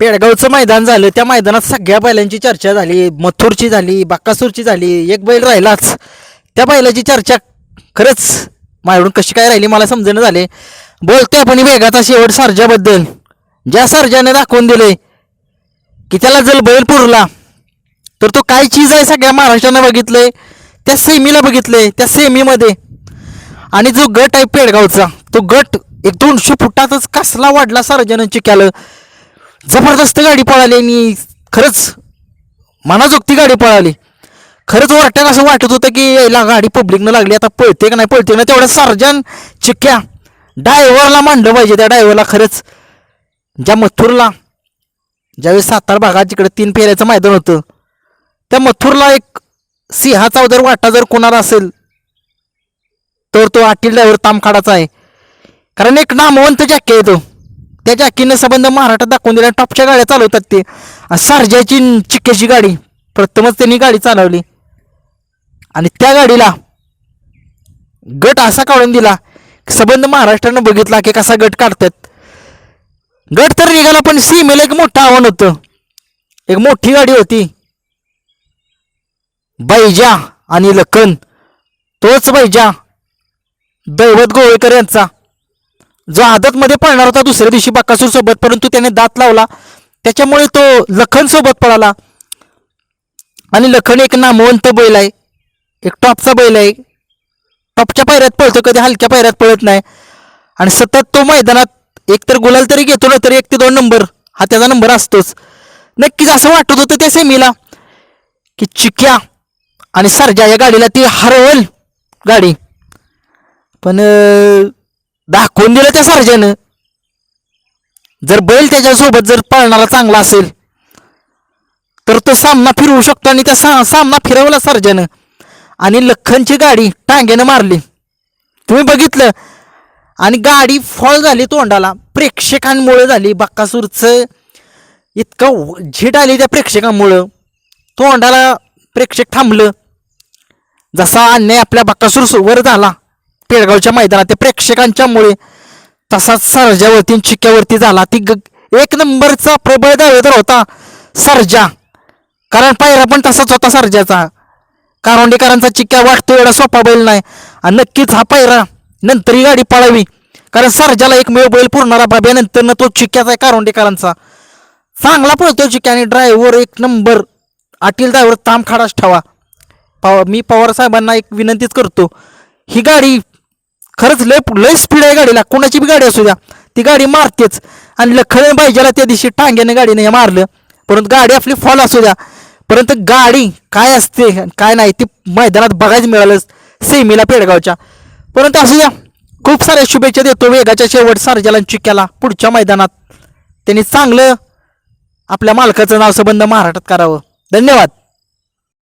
पेडगावचं मैदान झालं. त्या मैदानात सगळ्या बैलांची चर्चा झाली. मथुरची झाली बाकासूरची झाली. एक बैल राहिलाच. त्या बैलाची चर्चा खरंच माझ्याकडून कशी काय राहिली मला समजणं झाले. बोलतोय आपण वेगाचा शेवट सर्जाबद्दल. ज्या सर्जाने दाखवून दिले की त्याला जर बैल पुरला तर तो काय चीज आहे सगळ्या महाराष्ट्रानं बघितलंय. त्या सेमीला बघितलंय त्या सेमीमध्ये. आणि जो गट आहे पेडगावचा तो गट एक दोनशे फुटातच कसला वाढला सर्जनं चिक्याला जबरदस्त गाडी पळाली आणि खरंच मनाजोगती गाडी पळाली. खरंच वाटतं असं वाटत होतं की याला गाडी पब्लिकनं लागली आता पळते का नाही पळते ना तेवढ्या तेवढं सर्जन चिक्क्या डायव्हरला मांडलं पाहिजे. त्या डायव्हरला खरंच ज्या मथुरला ज्यावेळेस सातारा भागात जिकडे तीन फेऱ्याचं मैदान होतं त्या मथुरला एक सिंहाचा जर वाटा जर कोणाला असेल तर तो आटील ड्रायव्हर काढायचा आहे. कारण एक नामवंत जॅके येतो त्याच्या त्या संबंध महाराष्ट्रात दाखवून दिला. टॉपच्या गाड्या चालवतात ते. आणि चिक्क्याची गाडी. प्रथमच त्यांनी गाडी चालवली. आणि त्या गाडीला गट असा काढून दिला सबंध संबंध महाराष्ट्रानं बघितला की कसा गट काढतात. गट तर निघाला पण सीमेला एक मोठं आव्हान होतं. एक मोठी गाडी होती. बैजा आणि लखन. तोच बैजा. दैवत गोवेकर यांचा. जो आदतमध्ये पळणार होता दुसऱ्या दिवशी बाकासूर सोबत परंतु त्याने दात लावला. त्याच्यामुळे तो लखन सोबत पळाला. आणि लखन एक नामवंत बैल आहे. एक टॉपचा बैल आहे. टॉपच्या पायऱ्यात पळतो कधी हलक्या पायऱ्यात पळत नाही. आणि सतत तो मैदानात एक तर गुलाल तरी घेतो ना तरी एक ते दोन नंबर हा त्याचा नंबर असतोच. नक्कीच असं वाटत होतं त्या सेमीला की चिक्या आणि सरजा या गाडीला ती हरवल गाडी. पण दाखवून दिलं त्या सर्जनं. जर बैल त्याच्यासोबत जर पळणारा चांगला असेल तर तो सामना फिरवू शकतो आणि त्या सा सामना फिरवला सर्जनं. आणि लखनची गाडी टांग्यानं मारली. तुम्ही बघितलं? आणि गाडी फॉल झाली तोंडाला. प्रेक्षकांमुळे झाली. बक्कासूरचं इतकं झीट आली त्या प्रेक्षकांमुळं. तोंडाला प्रेक्षक थांबलं. जसा अन्याय आपल्या बक्कासूर वर झाला. पेडगावच्या मैदानात ते प्रेक्षकांच्यामुळे तसाच सरजावरती चिक्क्यावरती झाला. ती ग- एक नंबरचा प्रबळ दावेदार होता सरजा. कारण पायरा पण तसाच होता सरजाचा. कारोंडेकरांचा चिक्क्या वाटतो एवढा सोपा बैल नाही. आणि नक्कीच हा पायरा नंतर ही गाडी पळावी. कारण सरजाला एकमेव बैल पुरणारा बाब्यानंतर न तो चिक्क्याचा आहे कारोंडेकरांचा चांगला पळतो चिक्क्या आणि ड्रायव्हर एक नंबर. आटील ड्रायव्हर ताम खाडाच ठेवा. पवा मी पवार साहेबांना एक विनंतीच करतो. ही गाडी खरंच लय लय स्पीड आहे गाडीला. कोणाची बी गाडी असू द्या ती गाडी मारतेच. आणि लखन पाहिजेला त्या दिवशी टांग्याने गाडीने हे मारलं परंतु गाडी आपली फॉल असू द्या. परंतु गाडी काय असते काय नाही ती मैदानात बघायचं मिळालं सेमीला पेडगावच्या. परंतु असू द्या खूप साऱ्या शुभेच्छा देतो वेगाच्या शेवट सारजाला केला पुढच्या मैदानात. त्यांनी चांगलं आपल्या मालकाचं नाव संबंध महाराष्ट्रात करावं. धन्यवाद.